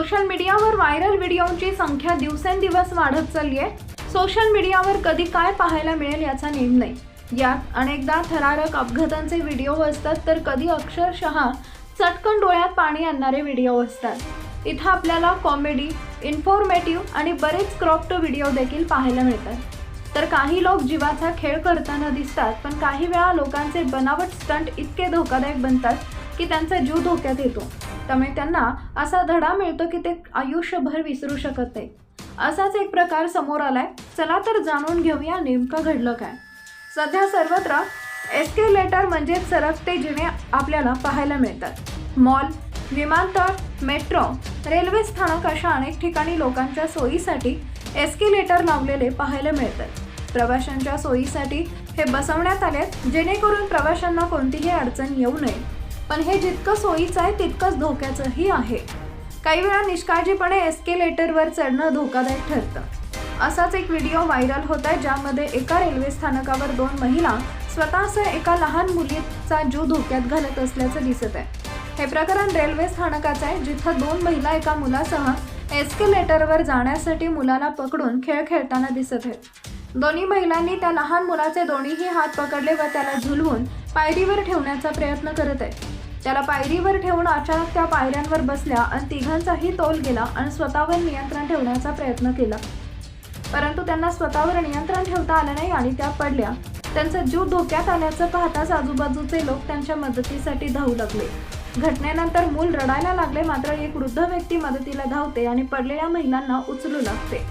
Social मीडियावर viral व्हिडिओची संख्या दिवसेंदिवस वाढत चालली आहे सोशल मीडियावर कधी काय पाहायला मिळेल याचा नेम नाही. यात अनेकदा थरारक अपघातांचे व्हिडिओ असतात तर कधी अक्षरशः चटकन डोळ्यात पाणी आणणारे व्हिडिओ असतात. इथं आपल्याला कॉमेडी इन्फॉर्मेटिव्ह आणि बरेच क्रॉप्ट व्हिडिओ देखील पाहायला मिळतात. तर काही लोक जीवाचा खेळ करताना दिसतात पण काही वेळा लोकांचे बनावट स्टंट इतके धोकादायक बनतात की त्यांचा जीव धोक्यात येतो. त्यामुळे त्यांना असा धडा मिळतो की ते आयुष्यभर विसरू शकत नाही. असाच एक प्रकार समोर आलाय. चला तर जाणून घेऊया नेमकं घडलं काय. सध्या सर्वत्र एस्केलेटर म्हणजेच सरकते जिने आपल्याला पाहायला मिळतात. मॉल विमानतळ मेट्रो रेल्वे स्थानक अशा अनेक ठिकाणी लोकांच्या सोयीसाठी एस्केलेटर लावलेले पाहायला मिळतात. प्रवाशांच्या सोयीसाठी हे बसवण्यात आलेत जेणेकरून प्रवाशांना कोणतीही अडचण येऊ नये. पण हे जितकं सोयीचं आहे तितकंच धोक्याचंही आहे. काही वेळा निष्काळजीपणे एस्केलेटरवर चढणं धोकादायक ठरतं. असाच एक व्हिडिओ व्हायरल होत आहे ज्यामध्ये एका रेल्वे स्थानकावर दोन महिला स्वतःसह एका लहान मुलीचा जीव धोक्यात घालत असल्याचं दिसत आहे. हे प्रकरण रेल्वे स्थानकाचं आहे जिथं दोन महिला एका मुलासह एस्केलेटरवर जाण्यासाठी मुलाला पकडून खेळ खेळताना दिसत आहेत. दोन्ही महिलांनी त्या लहान मुलाचे दोन्हीही हात पकडले व त्याला झुलवून पायरीवर ठेवण्याचा प्रयत्न करत आहेत. त्याला पायरीवर ठेवून अचानक त्या पायऱ्यांवर बसल्या आणि तिघांचाही तोल गेला आणि स्वतःवर नियंत्रण ठेवण्याचा प्रयत्न केला. परंतु त्यांना स्वतःवर नियंत्रण ठेवता आलं नाही आणि त्या पडल्या. त्यांचा जीव धोक्यात आल्याचं पाहताच आजूबाजूचे लोक त्यांच्या मदतीसाठी धावू लागले. घटनेनंतर मूल रडायला लागले मात्र एक वृद्ध व्यक्ती मदतीला धावते आणि पडलेल्या महिलांना उचलू लागते.